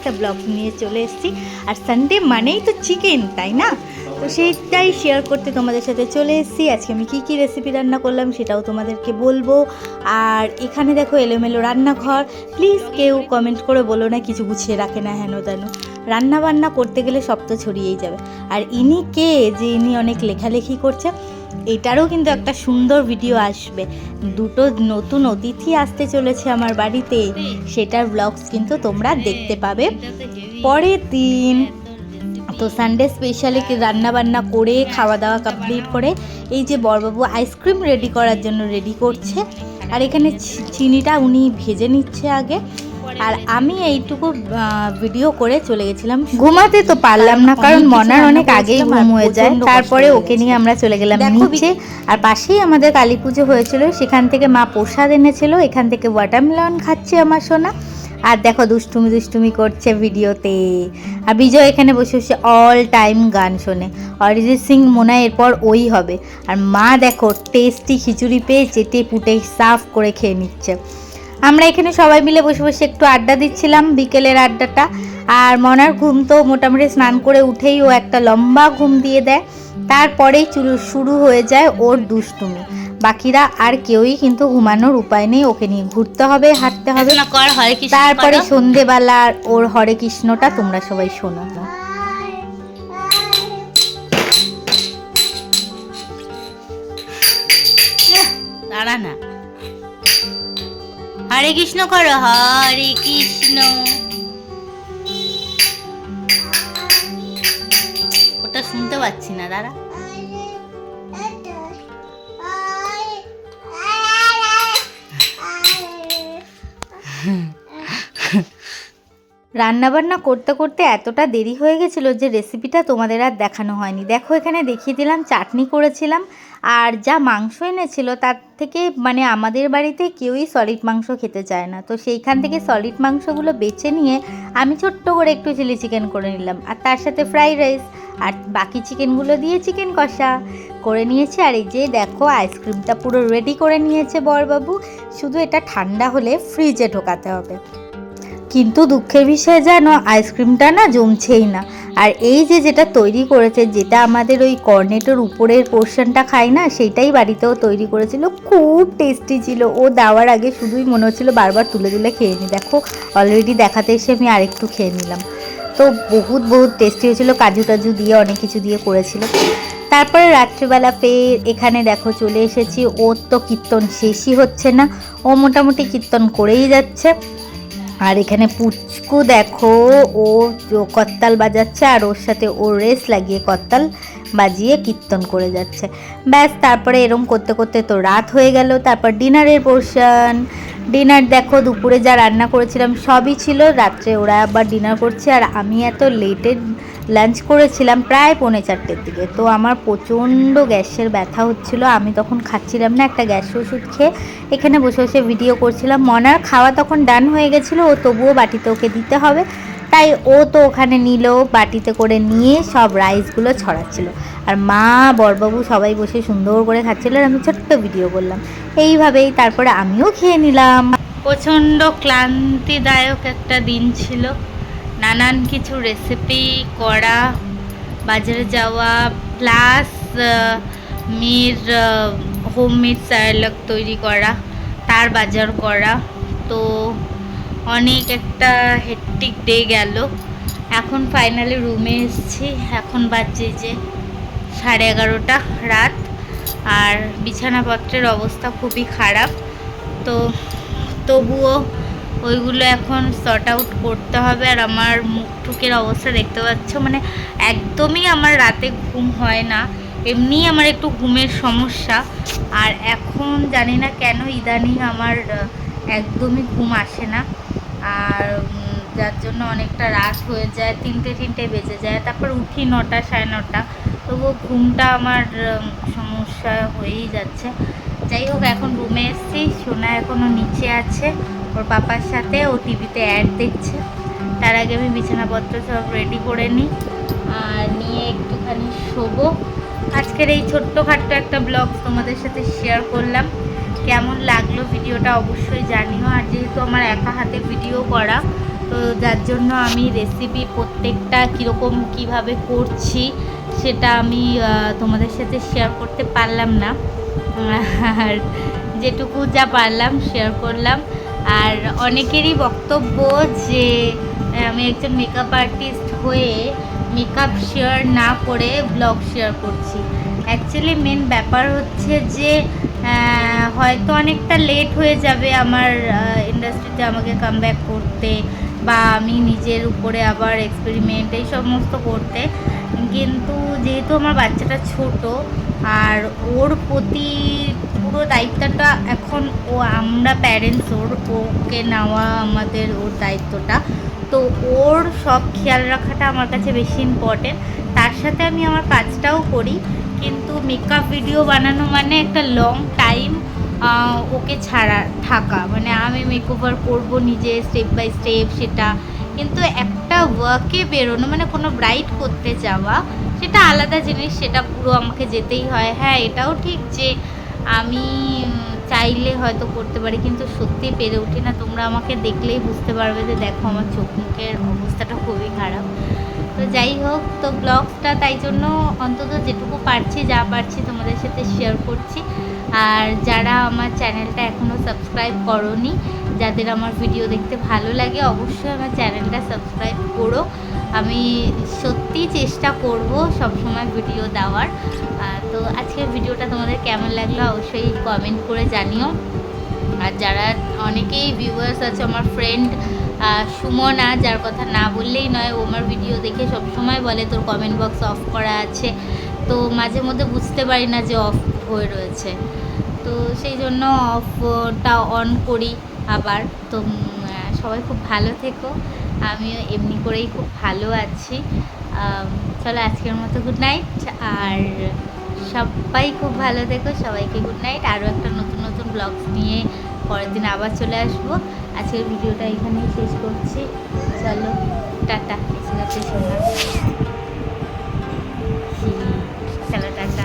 একটা ব্লগ নিয়ে চলে এসেছি। আর সানডে মানেই তো চিকেন তাই না? তো সেইটাই শেয়ার করতে তোমাদের সাথে চলে এসেছি। আজকে আমি কী কী রেসিপি রান্না করলাম সেটাও তোমাদেরকে বলব। আর এখানে দেখো এলোমেলো রান্নাঘর। প্লিজ কেউ কমেন্ট করে বলো না, কিছু গুছিয়ে রাখে না হেন তেন। রান্না বান্না করতে গেলে সব তো ছড়িয়েই যাবে। আর ইনি কে, যে ইনি অনেক লেখালেখি করছে এটারও কিন্তু একটা সুন্দর ভিডিও আসবে। দুটো নতুন অতিথি আসতে চলেছে আমার বাড়িতে। সেটার ব্লগস কিন্তু তোমরা দেখতে পাবে। পরের দিন, তো সানডে স্পেশালি রান্না বান্না করে খাওয়া দাওয়া কমপ্লিট করে, এই যে বরবাবু আইসক্রিম রেডি করার জন্য রেডি করছে। আর এখানে চিনিটা উনি ভেজে নিচ্ছে আগে। আর আমি এইটুকু ভিডিও করে চলে গেছিলাম। ঘুমাতে তো পারলাম না কারণ মনার অনেক আগেই ঘুম হয়ে যায়। তারপরে ওকে নিয়ে আমরা চলে গেলাম নিচে। আর পাশেই আমাদের কালী পুজো হয়েছিল সেখান থেকে মা প্রসাদ এনেছিল এখান থেকে ওয়াটারমেলন খাচ্ছে আমার সোনা। আর দেখো দুষ্টুমি দুষ্টুমি করছে ভিডিওতে। আর বিজয় এখানে বসে বসে অল টাইম গান শোনে। অরিজিৎ সিং মনে এরপর ওই হবে। আর মা দেখো টেস্টি খিচুড়ি পেয়ে চেটে পুটে সাফ করে খেয়ে নিচ্ছে। আমরা এখানে সবাই মিলে বসে বসে একটু আড্ডা দিচ্ছিলাম বিকেলের আড্ডাটা। আর মনার ঘুম তো মোটামুটি স্নান করে উঠেই ও একটা লম্বা ঘুম দিয়ে দেয়। তারপরেই চুরু- শুরু হয়ে যায় ওর দুষ্টুমি। বাকিরা আর কেউই কিন্তু ঘুমানোর উপায় নেই ওকে নিয়ে ঘুরতে হবে হাঁটতে হবে। তারপরে সন্ধেবেলা ওর হরে কৃষ্ণটা তোমরা সবাই শোনো। দাঁড়া না। হরে কৃষ্ণ করো হরে কৃষ্ণ ওটা শুনতে পাচ্ছি না দাঁড়া রান্নাবান্না করতে করতে এতটা দেরি হয়ে গেছিল যে রেসিপিটা তোমাদের আর দেখানো হয়নি। দেখো, এখানে দেখিয়ে দিলাম, চাটনি করেছিলাম, আর যা মাংস এনেছিল তার থেকে মানে আমাদের বাড়িতে কেউই সলিড মাংস খেতে চায় না। তো সেইখান থেকে সলিড মাংসগুলো বেছে নিয়ে আমি ছোট্ট করে একটু চিলি চিকেন করে নিলাম। আর তার সাথে ফ্রাইড রাইস আর বাকি চিকেনগুলো দিয়ে চিকেন কষা করে নিয়েছে। আর এই যে দেখো আইসক্রিমটা পুরো রেডি করে নিয়েছে বরবাবু। শুধু এটা ঠান্ডা হলে ফ্রিজে ঢোকাতে হবে। কিন্তু দুঃখের বিষয় জানো আইসক্রিমটা না জমছেই না। আর এই যে যেটা তৈরি করেছে, যেটা আমাদের ওই কর্নেটোর উপরের পোর্শনটা খাই না সেটাই বাড়িতেও তৈরি করেছিল। খুব টেস্টি ছিল। ও দেওয়ার আগে শুধুই মনে হচ্ছিল বারবার তুলে তুলে খেয়ে নি। দেখো অলরেডি দেখাতে এসে আমি আরেকটু খেয়ে নিলাম। তো বহুত বহুত টেস্টি হয়েছিল। কাজু টাজু দিয়ে, অনেক কিছু দিয়ে করেছিল। তারপরে রাত্রিবেলা ফের এখানে দেখো চলে এসেছি। ওর তো কীর্তন শেষই হচ্ছে না। ও মোটামুটি কীর্তন করেই যাচ্ছে। আর এখানে পুচকু দেখো ও কত্তাল বাজাচ্ছে আর ওর সাথে ও রেস লাগিয়ে কত্তাল বাজিয়ে কীর্তন করে যাচ্ছে। ব্যাস, তারপরে এরম করতে করতে তো রাত হয়ে গেল। তারপর ডিনারের পোর্শন। ডিনার দেখো, দুপুরে যা রান্না করেছিলাম সবই ছিল। রাত্রে ওরা আবার ডিনার করছে। আর আমি এত লেটে লাঞ্চ করেছিলাম প্রায় পৌনে চারটের দিকে। তো আমার প্রচণ্ড গ্যাসের ব্যথা হচ্ছিল। আমি তখন খাচ্ছিলাম না, একটা গ্যাস ওষুধ খেয়ে এখানে বসে বসে ভিডিও করছিলাম। মনার খাওয়া তখন ডান হয়ে গেছিল। ও তবুও বাটিতে ওকে দিতে হবে। তাই ও তো ওখানে নিল, বাটিতে করে নিয়ে সব রাইসগুলো ছড়াচ্ছিল। আর মা, বরবাবু সবাই বসে সুন্দর করে খাচ্ছিল আর আমি ছোট্ট ভিডিও করলাম। এইভাবেই তারপরে আমিও খেয়ে নিলাম। প্রচণ্ড ক্লান্তিদায়ক একটা দিন ছিল। নানান কিছু রেসিপি করা, বাজারে যাওয়া প্লাস মেয়ের হোমমেড স্যালাক তৈরি করা, তার বাজার করা। তো অনেক একটা হেট্টিক ডে গেল। এখন ফাইনালি রুমে এসেছি। এখন বাজছে যে সাড়ে এগারোটা রাত। আর বিছানাপত্রের অবস্থা খুবই খারাপ। তো তবুও ওইগুলো এখন সর্ট আউট করতে হবে। আর আমার মুখ টুকের অবস্থা দেখতে পাচ্ছ? মানে একদমই আমার রাতে ঘুম হয় না। এমনি আমার একটু ঘুমের সমস্যা। আর এখন জানি না কেন ইদানিং আমার একদমই ঘুম আসে না। আর যার জন্য অনেকটা রাত হয়ে যায়, তিনটে তিনটে বেজে যায়। তারপর উঠি নটা, সাড়ে নটা। তবুও ঘুমটা আমার সমস্যা হয়েই যাচ্ছে। যাই হোক, এখন রুমে এসেছি। সোনা এখনও নিচে আছে। ওর পাপার সাথে ও টিভিতে অ্যাড দেখছে। তার আগে আমি বিছানাপত্র সব রেডি করে নিই আর নিয়ে একটুখানি শোবো। আজকের এই ছোট্টখাট্ট একটা ব্লগ তোমাদের সাথে শেয়ার করলাম। কেমন লাগল ভিডিওটা অবশ্যই জানিও। আর যেহেতু আমার একা হাতে ভিডিও করা, তো যার জন্য আমি রেসিপি প্রত্যেকটা কীরকম কীভাবে করছি সেটা আমি তোমাদের সাথে শেয়ার করতে পারলাম না। আর যেটুকু যা পারলাম শেয়ার করলাম। আর অনেকেরই বক্তব্য যে আমি একজন মেকআপ আর্টিস্ট হয়ে মেকআপ শেয়ার না করে ব্লগ শেয়ার করছি। অ্যাকচুয়ালি মেন ব্যাপার হচ্ছে যে হয়তো অনেকটা লেট হয়ে যাবে আমার ইন্ডাস্ট্রিতে আমাকে কাম করতে বা আমি নিজের উপরে আবার এক্সপেরিমেন্ট এই সমস্ত করতে। কিন্তু যেহেতু আমার বাচ্চাটা ছোট, আর ওর প্রতি পুরো দায়িত্বটা এখন ও, আমরা প্যারেন্টস ওর, ওকে নেওয়া আমাদের ওর দায়িত্বটা। তো ওর সব খেয়াল রাখাটা আমার কাছে বেশি ইম্পর্টেন্ট তার সাথে আমি আমার কাজটাও করি। কিন্তু মেকআপ ভিডিও বানানো মানে একটা লং টাইম ওকে ছাড়া থাকা। মানে আমি মেকওভার করব নিজে স্টেপ বাই স্টেপ সেটা। কিন্তু একটা ওয়ার্কে বেরোনো মানে কোনো ব্রাইট করতে যাওয়া, সেটা আলাদা জিনিস, সেটা পুরো আমাকে যেতেই হয়। হ্যাঁ এটাও ঠিক যে আমি চাইলে হয়তো করতে পারি, কিন্তু সত্যি পেরে উঠি না। তোমরা আমাকে দেখলেই বুঝতে পারবে যে দেখো, আমার চোখ মুখের অবস্থাটা খুবই খারাপ। তো যাই হোক, তো ব্লগটা তাই জন্য অন্তত যেটুকু পারছি, যা পারছি তোমাদের সাথে শেয়ার করছি। আর যারা আমার চ্যানেলটা এখনও সাবস্ক্রাইব করনি, যাদের আমার ভিডিও দেখতে ভালো লাগে, অবশ্যই আমার চ্যানেলটা সাবস্ক্রাইব করো। আমি সত্যি চেষ্টা করব সবসময় ভিডিও দেওয়ার। তো আজকের ভিডিওটা তোমাদের কেমন লাগল অবশ্যই কমেন্ট করে জানিও। আর যারা অনেকেই ভিউয়ার্স আছে, আমার ফ্রেন্ড সুমনা, যার কথা না বললেই নয়, ও আমার ভিডিও দেখে সবসময় বলে, তোর কমেন্ট বক্স অফ করা আছে। তো মাঝে মধ্যে বুঝতে পারি না যে অফ হয়ে রয়েছে। তো সেই জন্য অফটা অন করি আবার। তো সবাই খুব ভালো থেকো। আমিও এমনি করেই খুব ভালো আছি। চলো আজকের মতো গুড নাইট আর সবাই খুব ভালো থেকো। সবাইকে গুড নাইট আরও একটা নতুন নতুন ব্লগস নিয়ে পরের দিন আবার চলে আসব। আজকের ভিডিওটা এখানেই শেষ করছি। চলো টাটা। চলো টাটা